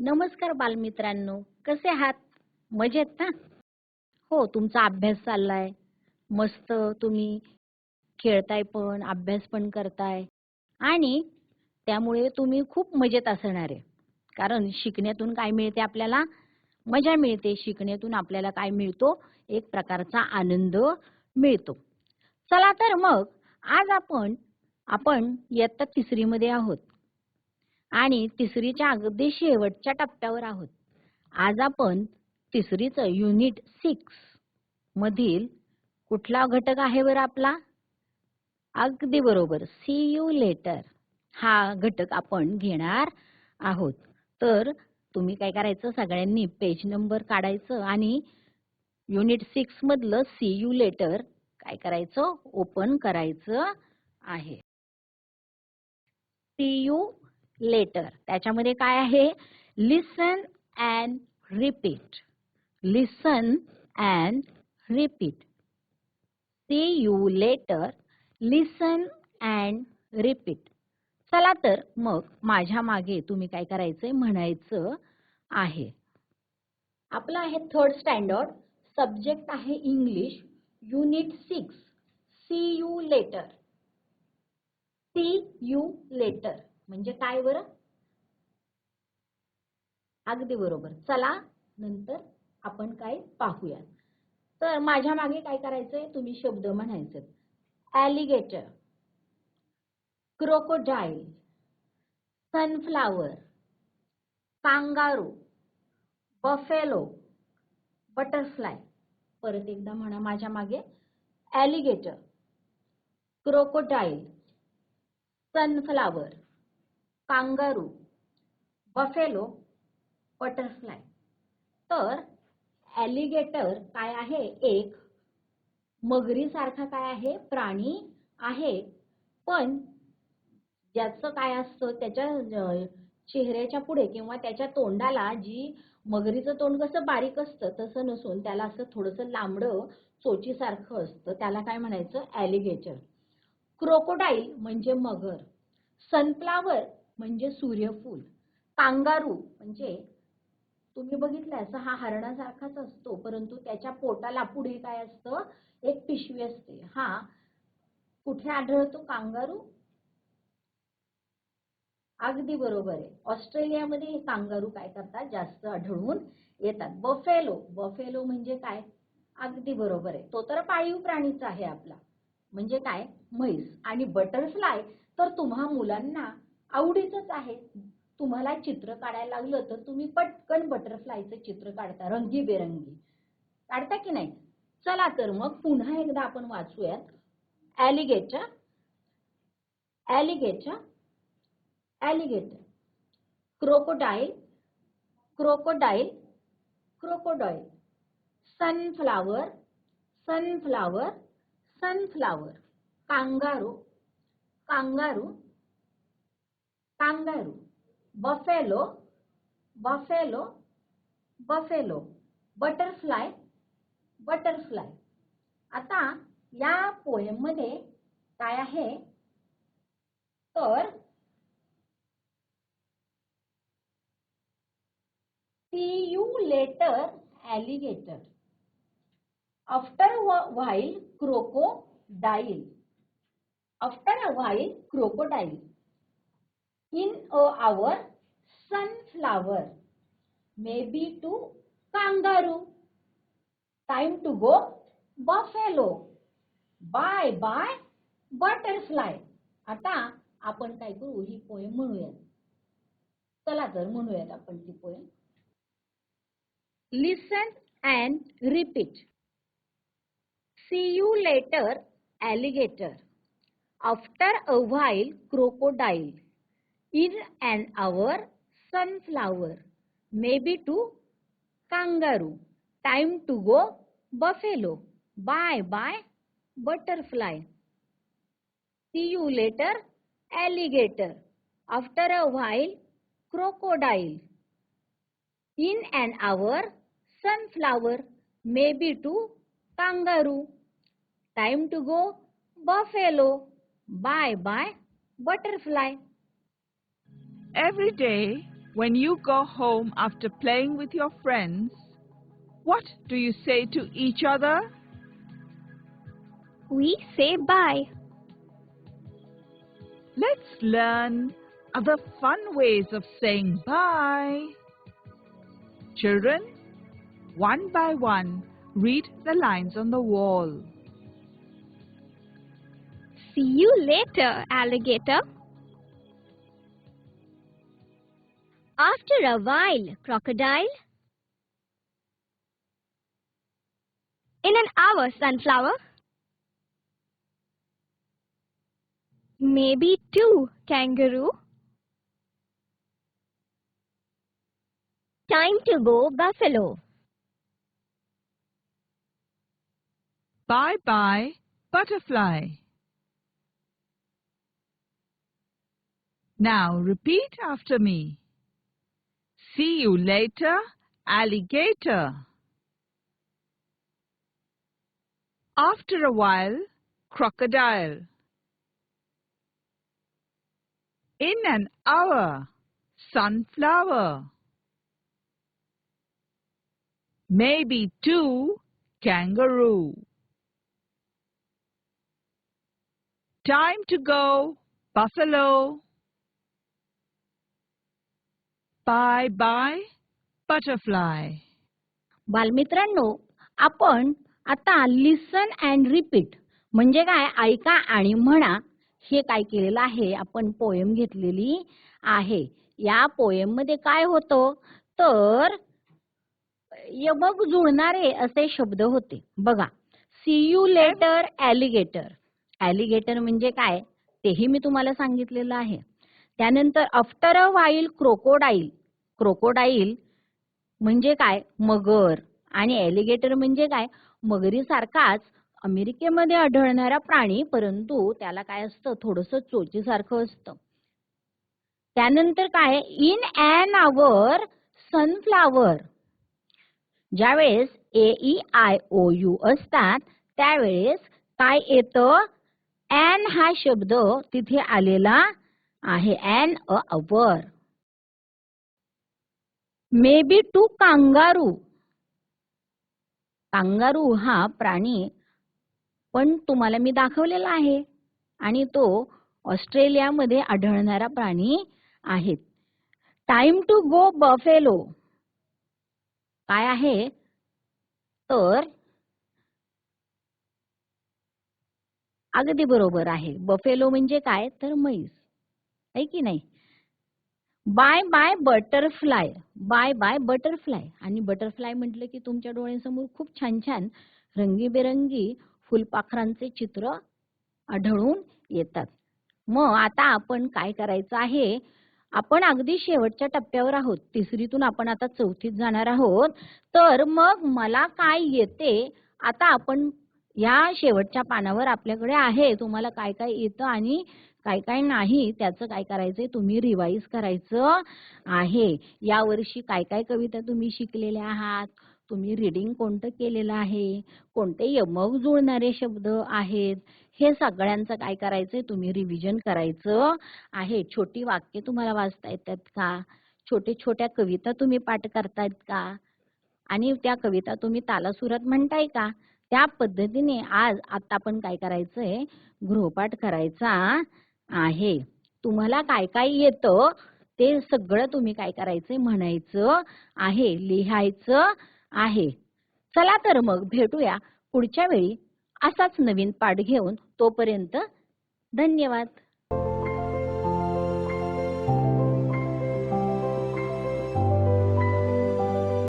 नमस्कार बालमित्रांनो कसे आहात? मजेत ना? हो तुमचा अभ्यास चाललाय. मस्त तुम्ही खेळताय पण अभ्यास पण करताय. आणि त्यामुळे तुम्ही खूप मजेत असणार आहे. कारण शिकण्यातून काय मिळते आपल्याला? मजा मिळते. शिकण्यातून आपल्याला काय मिळतो? एक प्रकारचा आनंद मिळतो. चला तर मग आज आपण आपण इयत्ता तिसरीमध्ये आहोत. आणि तिसरीच्या अगदी शेवटच्या टप्प्यावर आहोत. आज आपण तिसरीचं युनिट सिक्स मधील कुठला घटक आहे बरं आपला? अगदी बरोबर. सी यू लेटर हा घटक आपण घेणार आहोत. तर तुम्ही काय करायचं? सगळ्यांनी पेज नंबर काढायचं आणि युनिट सिक्स मधलं सी यू लेटर काय करायचं? ओपन करायचं आहे. सी यू लेटर त्याच्यामध्ये काय आहे? Listen and repeat listen and repeat C U letter listen and repeat चला तर मग माझ्या मागे तुम्ही काय करायचंय? म्हणायचं आहे. आपलं आहे थर्ड स्टँडर्ड सब्जेक्ट आहे English unit six C U letter C U letter म्हणजे काय बरं? अगदी बरोबर. चला नंतर आपण काय पाहूया. तर माझ्या मागे काय करायचंय? तुम्ही शब्द म्हणायचे. Alligator crocodile sunflower kangaroo buffalo butterfly परत एकदा म्हणा माझ्या मागे. Alligator crocodile sunflower kangaroo buffalo butterfly. तर ॲलिगेटर काय आहे? एक मगरीसारखा काय आहे? प्राणी आहे. पण ज्याचं काय असतं? त्याच्या चेहऱ्याच्या पुढे किंवा त्याच्या तोंडाला जी मगरीचं तोंड कसं बारीक असतं तसं नसून त्याला असं थोडंसं लांबडं चोचीसारखं असतं. त्याला काय म्हणायचं? ॲलिगेटर क्रोकोडाईल म्हणजे मगर. सनफ्लावर म्हणजे सूर्यफूल. कांगारू म्हणजे तुम्ही बघितलं असं हा हरणासारखाच असतो परंतु त्याच्या पोटाला पुढे काय असतं? एक पिशवी असते. हा. कुठे आढळतो कांगारू? अगदी बरोबर आहे. ऑस्ट्रेलियामध्ये हे कांगारू काय करतात? जास्त आढळून येतात. बफेलो. बफेलो म्हणजे काय? अगदी बरोबर आहे. तो तर पाळीव प्राणीचा आहे आपला. म्हणजे काय? म्हैस. आणि बटरफ्लाय. तर तुम्हा मुलांना आवडीचंच आहे. तुम्हाला चित्र काढायला लागलं तर तुम्ही पटकन बटरफ्लायचं चित्र काढता रंगीबेरंगी. काढता की नाही? चला तर मग पुन्हा एकदा आपण वाचूयात. Alligator alligator alligator crocodile. Crocodile. Crocodile. Sunflower. Sunflower. Sunflower. Kangaroo. Kangaroo. Kangaroo, buffalo, buffalo, buffalo, butterfly, butterfly. आता या पोएममध्ये काय आहे तर C letter alligator after while crocodile after a while crocodile in a hour, sunflower. Maybe to kangaroo. Time to go, buffalo. Bye bye, butterfly. आता आपण काय करू ही poem म्हणूयात चला तर म्हणूयात आपण ती poem listen and repeat C U letter alligator after a while crocodile In an hour, sunflower. Maybe to kangaroo. Time to go, buffalo. Bye bye, butterfly. See you later, alligator. After a while, crocodile. In an hour, sunflower, maybe to kangaroo. Time to go, buffalo. Bye bye, butterfly. Every day, When you go home after playing with your friends, what do you say to each other? We say bye. Let's learn other fun ways of saying bye. Children, one by one, read the lines on the wall. See you later, alligator. After a while, crocodile. In an hour, sunflower. Maybe two, kangaroo. Time to go, buffalo. Bye bye, butterfly. Now repeat after me. See you later, alligator. After a while, crocodile. In an hour, sunflower. Maybe two, kangaroo. Time to go, buffalo. Bye bye butterfly बालमित्रांनो आपण आता लिसन and repeat म्हणजे काय? ऐका आणि म्हणा. हे काय केलेलं आहे? आपण पोएम घेतलेली आहे. या पोएममध्ये काय होतं? तर यमक जुळणारे असे शब्द होते. बघा. See you later alligator alligator म्हणजे काय? तेही मी तुम्हाला सांगितलेलं आहे. त्यानंतर after a while crocodile crocodile म्हणजे काय? मगर. आणि एलिगेटर म्हणजे काय? मगरीसारखाच अमेरिकेमध्ये आढळणारा प्राणी परंतु त्याला काय असतं? थोडस चोचीसारखं असतं. त्यानंतर काय? इन अन आवर सनफ्लावर ज्यावेळेस A E I O U असतात त्यावेळेस काय येतं? अॅन हा शब्द तिथे आलेला आहे. An a hour maybe too kangaroo kangaroo हा प्राणी पण तुम्हाला मी दाखवलेला आहे आणि तो ऑस्ट्रेलियामध्ये आढळणारा प्राणी आहे टाइम टू गो बफेलो काय आहे? तर अगदी बरोबर आहे. बफेलो म्हणजे काय? तर म्हैस. आहे की नाही? Bye bye butterfly bye bye butterfly आणि बटरफ्लाय म्हटलं की तुमच्या डोळ्यासमोर खूप छान छान रंगीबेरंगी फुलपाखरांचे चित्र आढळून येतात. मग आता आपण काय करायचं आहे? आपण अगदी शेवटच्या टप्प्यावर आहोत. तिसरीतून आपण आता चौथीत जाणार आहोत. तर मग मला काय येते? आता आपण या शेवटच्या पानावर आपल्याकडे आहे. तुम्हाला काय काय येतं आणि काय काय नाही त्याचं काय करायचंय? तुम्ही रिवाईज करायचं आहे. या वर्षी काय काय कविता तुम्ही शिकलेल्या आहात? तुम्ही रिडिंग कोणतं केलेलं आहे? कोणते यमक जुळणारे शब्द आहेत? हे सगळ्यांचं काय करायचंय? तुम्ही रिव्हिजन करायचं आहे. छोटी वाक्य तुम्हाला वाचता येतात का? छोटे छोट्या कविता तुम्ही पाठ करतायत का? आणि त्या कविता तुम्ही तालासुरात म्हणताय का? त्या पद्धतीने आज आता आपण काय करायचंय? गृहपाठ करायचा आहे. तुम्हाला काय काय येतं? ते सगळं तुम्ही काय करायचंय? म्हणायचं आहे लिहायचं आहे. चला तर मग भेटूया पुढच्या वेळी असाच नवीन पाठ घेऊन तोपर्यंत धन्यवाद.